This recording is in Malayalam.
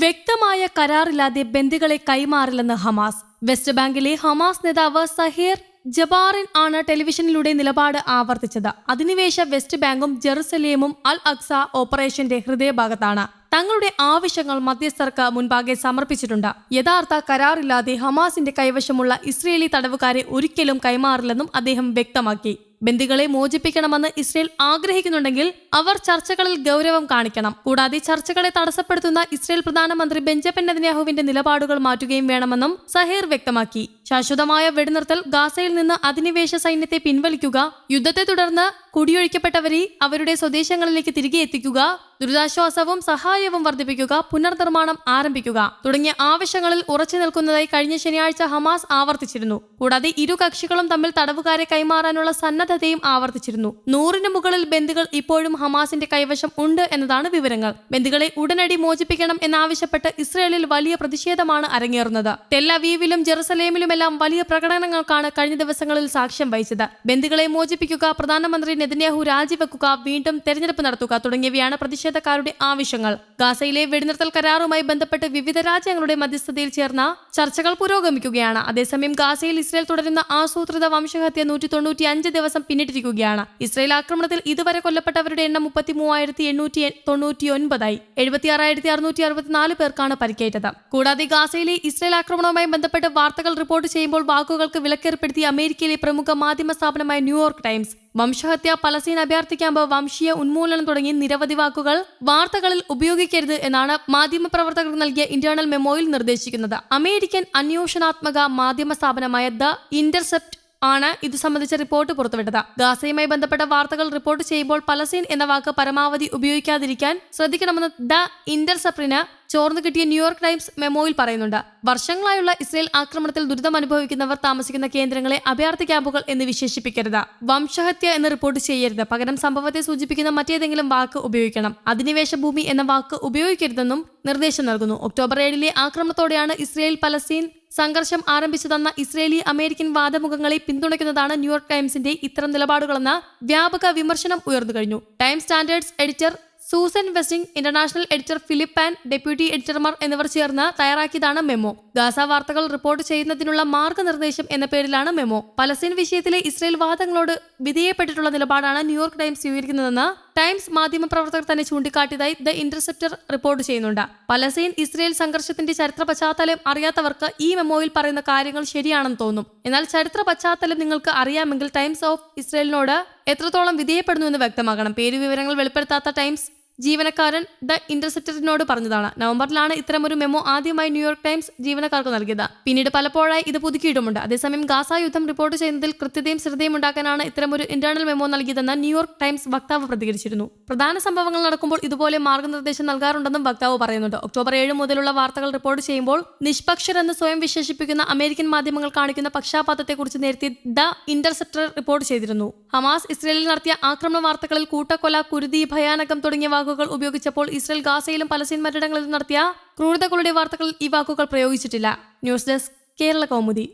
വ്യക്തമായ കരാറില്ലാതെ ബന്ദികളെ കൈമാറില്ലെന്ന് ഹമാസ്. വെസ്റ്റ് ബാങ്കിലെ ഹമാസ് നേതാവ് സഹീർ ജബാറിൻ ആണ് ടെലിവിഷനിലൂടെ നിലപാട് ആവർത്തിച്ചത്. അധിനിവേശ വെസ്റ്റ് ബാങ്കും ജെറുസലേമും അൽ അക്സ ഓപ്പറേഷന്റെ ഹൃദയഭാഗത്താണ്. തങ്ങളുടെ ആവശ്യങ്ങൾ മധ്യസ്ഥർക്ക് മുൻപാകെ സമർപ്പിച്ചിട്ടുണ്ട്. യഥാർത്ഥ കരാറില്ലാതെ ഹമാസിന്റെ കൈവശമുള്ള ഇസ്രയേലി തടവുകാരെ ഒരിക്കലും കൈമാറില്ലെന്നും അദ്ദേഹം വ്യക്തമാക്കി. ബന്ദികളെ മോചിപ്പിക്കണമെന്ന് ഇസ്രയേൽ ആഗ്രഹിക്കുന്നുണ്ടെങ്കിൽ അവർ ചർച്ചകളിൽ ഗൗരവം കാണിക്കണം. കൂടാതെ ചർച്ചകളെ തടസ്സപ്പെടുത്തുന്ന ഇസ്രയേൽ പ്രധാനമന്ത്രി ബെഞ്ചമിൻ നെതന്യാഹുവിന്റെ നിലപാടുകൾ മാറ്റുകയും വേണമെന്നും സഹീർ വ്യക്തമാക്കി. ശാശ്വതമായ വെടിനിർത്തൽ ഗാസയിൽ നിന്ന് അധിനിവേശ സൈന്യത്തെ പിൻവലിക്കുക യുദ്ധത്തെ തുടർന്ന് കുടിയൊഴിക്കപ്പെട്ടവരെ അവരുടെ സ്വദേശങ്ങളിലേക്ക് തിരികെ എത്തിക്കുക ദുരിതാശ്വാസവും സഹായവും വർദ്ധിപ്പിക്കുക പുനർനിർമ്മാണം ആരംഭിക്കുക തുടങ്ങിയ ആവശ്യങ്ങളിൽ ഉറച്ചു നിൽക്കുന്നതായി കഴിഞ്ഞ ശനിയാഴ്ച ഹമാസ് ആവർത്തിച്ചിരുന്നു. കൂടാതെ ഇരു കക്ഷികളും തമ്മിൽ തടവുകാരെ കൈമാറാനുള്ള സന്നദ്ധതയും ആവർത്തിച്ചിരുന്നു. നൂറിന് മുകളിൽ ബന്ധുകൾ ഇപ്പോഴും ഹമാസിന്റെ കൈവശം ഉണ്ട് എന്നതാണ് വിവരങ്ങൾ. ബന്ധുക്കളെ ഉടനടി മോചിപ്പിക്കണം എന്നാവശ്യപ്പെട്ട് ഇസ്രയേലിൽ വലിയ പ്രതിഷേധമാണ് അരങ്ങേറുന്നത്. തെല്ലവീവിലും ജെറുസലേമിലുമെല്ലാം വലിയ പ്രകടനങ്ങൾക്കാണ് കഴിഞ്ഞ ദിവസങ്ങളിൽ സാക്ഷ്യം വഹിച്ചത്. ബന്ധുക്കളെ മോചിപ്പിക്കുക പ്രധാനമന്ത്രി നെതന്യാഹു രാജിവെക്കുക വീണ്ടും തെരഞ്ഞെടുപ്പ് നടത്തുക തുടങ്ങിയവയാണ് പ്രതിഷേധക്കാരുടെ ആവശ്യങ്ങൾ. ഗാസയിലെ വെടിനിർത്തൽ കരാറുമായി ബന്ധപ്പെട്ട് വിവിധ രാജ്യങ്ങളുടെ മധ്യസ്ഥതയിൽ ചേർന്ന ചർച്ചകൾ പുരോഗമിക്കുകയാണ്. അതേസമയം ഗാസയിൽ ഇസ്രയേൽ തുടരുന്ന ആസൂത്രിത വംശഹത്യ നൂറ്റി തൊണ്ണൂറ്റി അഞ്ച് ദിവസം പിന്നിട്ടിരിക്കുകയാണ്. ഇസ്രയേൽ ആക്രമണത്തിൽ ഇതുവരെ കൊല്ലപ്പെട്ടവരുടെ എണ്ണം മുപ്പത്തി മൂവായിരത്തി എണ്ണൂറ്റി തൊണ്ണൂറ്റി ഒൻപതായി എഴുപത്തി ആറായിരത്തി അറുന്നൂറ്റി അറുപത്തിനാല് പേർക്കാണ് പരിക്കേറ്റത്. കൂടാതെ ഗാസയിലെ ഇസ്രയേൽ ആക്രമണവുമായി ബന്ധപ്പെട്ട് വാർത്തകൾ റിപ്പോർട്ട് ചെയ്യുമ്പോൾ വാക്കുകൾക്ക് വിലക്കേർപ്പെടുത്തിയ അമേരിക്കയിലെ പ്രമുഖ മാധ്യമ സ്ഥാപനമായ ന്യൂയോർക്ക് ടൈംസ്. വംശഹത്യ പലസ്തീൻ അഭയാർത്ഥി ക്യാമ്പ് വംശീയ ഉന്മൂലനം തുടങ്ങി നിരവധി വാക്കുകൾ വാർത്തകളിൽ ഉപയോഗിക്കരുത് എന്നാണ് മാധ്യമപ്രവർത്തകർക്ക് നൽകിയ ഇന്റേണൽ മെമ്മോയിൽ നിർദ്ദേശിക്കുന്നത്. അമേരിക്കൻ അന്വേഷണാത്മക മാധ്യമ സ്ഥാപനമായ ദ ഇന്റർസെപ്റ്റ് ആണ് ഇത് സംബന്ധിച്ച റിപ്പോർട്ട് പുറത്തുവിട്ടത്. ഗാസയുമായി ബന്ധപ്പെട്ട വാർത്തകൾ റിപ്പോർട്ട് ചെയ്യുമ്പോൾ പലസ്തീൻ എന്ന വാക്ക് പരമാവധി ഉപയോഗിക്കാതിരിക്കാൻ ശ്രദ്ധിക്കണമെന്ന് ദ ഇന്റർസെപ്റ്റിന് ചോർന്നു കിട്ടിയ ന്യൂയോർക്ക് ടൈംസ് മെമ്മോയിൽ പറയുന്നുണ്ട് വർഷങ്ങളായുള്ള ഇസ്രയേൽ ആക്രമണത്തിൽ ദുരിതം അനുഭവിക്കുന്നവർ താമസിക്കുന്ന കേന്ദ്രങ്ങളെ അഭയാർത്ഥി ക്യാമ്പുകൾ എന്ന് വിശേഷിപ്പിക്കരുത്. വംശഹത്യ എന്ന് റിപ്പോർട്ട് ചെയ്യരുത്. പകരം സംഭവത്തെ സൂചിപ്പിക്കുന്ന മറ്റേതെങ്കിലും വാക്ക് ഉപയോഗിക്കണം. അധിനിവേശ ഭൂമി എന്ന വാക്ക് ഉപയോഗിക്കരുതെന്നും നിർദ്ദേശം നൽകുന്നു. ഒക്ടോബർ ഏഴിലെ ആക്രമണത്തോടെയാണ് ഇസ്രയേൽ പലസ്തീൻ സംഘർഷം ആരംഭിച്ചതെന്ന ഇസ്രയേലി അമേരിക്കൻ വാദമുഖങ്ങളെ പിന്തുണയ്ക്കുന്നതാണ് ന്യൂയോർക്ക് ടൈംസിന്റെ ഇത്തരം നിലപാടുകളെന്ന വ്യാപക വിമർശനം ഉയർന്നു കഴിഞ്ഞു. Time standards editor Susan Westing international editor Philip and deputy എഡിറ്റർമാർ എന്നിവർ ചേർന്ന് തയ്യാറാക്കിയതാണ് മെമ്മോ ഗാസ വാർത്തകൾ റിപ്പോർട്ട് ചെയ്യുന്നതിനുള്ള മാർഗനിർദ്ദേശം എന്ന പേരിലാണ് മെമ്മോ പലസ്തീൻ വിഷയത്തിലെ ഇസ്രയേൽ വാദങ്ങളോട് വിധേയപ്പെട്ടിട്ടുള്ള നിലപാടാണ് ന്യൂയോർക്ക് ടൈംസ് സ്വീകരിക്കുന്നതെന്ന് ടൈംസ് മാധ്യമപ്രവർത്തകർ തന്നെ ചൂണ്ടിക്കാട്ടിയതായി ദ ഇന്റർസെപ്റ്റർ റിപ്പോർട്ട് ചെയ്യുന്നുണ്ട്. പലസ്തീൻ ഇസ്രയേൽ സംഘർഷത്തിന്റെ ചരിത്ര പശ്ചാത്തലം അറിയാത്തവർക്ക് ഈ മെമ്മോയിൽ പറയുന്ന കാര്യങ്ങൾ ശരിയാണെന്ന് തോന്നും. എന്നാൽ ചരിത്ര പശ്ചാത്തലം നിങ്ങൾക്ക് അറിയാമെങ്കിൽ ടൈംസ് ഓഫ് ഇസ്രയേലിനോട് എത്രത്തോളം വിധേയപ്പെടുന്നു എന്ന് വ്യക്തമാക്കണം. പേര് വിവരങ്ങൾ വെളിപ്പെടുത്താത്ത ടൈംസ് ജീവനക്കാരൻ ദ ഇന്റർസെപ്റ്ററിനോട് പറഞ്ഞതാണ്. നവംബറിലാണ് ഇത്തരമൊരു മെമ്മോ ആദ്യമായി ന്യൂയോർക്ക് ടൈംസ് ജീവനക്കാർക്ക് നൽകിയത്. പിന്നീട് പലപ്പോഴായി ഇത് പുതുക്കിയിട്ടുമുണ്ട്. അതേസമയം ഗാസ യുദ്ധം റിപ്പോർട്ട് ചെയ്യുന്നതിൽ കൃത്യതയും ശ്രദ്ധയും ഉണ്ടാക്കാനാണ് ഇത്തരമൊരു ഇന്റേണൽ മെമ്മോ നൽകിയതെന്ന് ന്യൂയോർക്ക് ടൈംസ് വക്താവ് പ്രതികരിച്ചിരുന്നു. പ്രധാന സംഭവങ്ങൾ നടക്കുമ്പോൾ ഇതുപോലെ മാർഗനിർദ്ദേശം നൽകാറുണ്ടെന്നും വക്താവ് പറയുന്നുണ്ട്. ഒക്ടോബർ ഏഴ് മുതലുള്ള വാർത്തകൾ റിപ്പോർട്ട് ചെയ്യുമ്പോൾ നിഷ്പക്ഷരെന്ന് സ്വയം വിശേഷിപ്പിക്കുന്ന അമേരിക്കൻ മാധ്യമങ്ങൾ കാണിക്കുന്ന പക്ഷാപാതത്തെക്കുറിച്ച് നേരത്തെ ദ ഇന്റർസെപ്റ്റർ റിപ്പോർട്ട് ചെയ്തിരുന്നു. ഹമാസ് ഇസ്രയേലിൽ നടത്തിയ ആക്രമണ വാർത്തകളിൽ കൂട്ടക്കൊല കുരുതി ഭയാനകം തുടങ്ങിയ വാക്കുകൾ ഉപയോഗിച്ചപ്പോൾ ഇസ്രയേൽ ഗാസയിലും പലസ്തീൻ മറ്റിടങ്ങളിലും നടത്തിയ ക്രൂരതകളുടെ വാർത്തകളിൽ ഈ വാക്കുകൾ പ്രയോഗിച്ചിട്ടില്ല. News desk Kerala Kaumudi.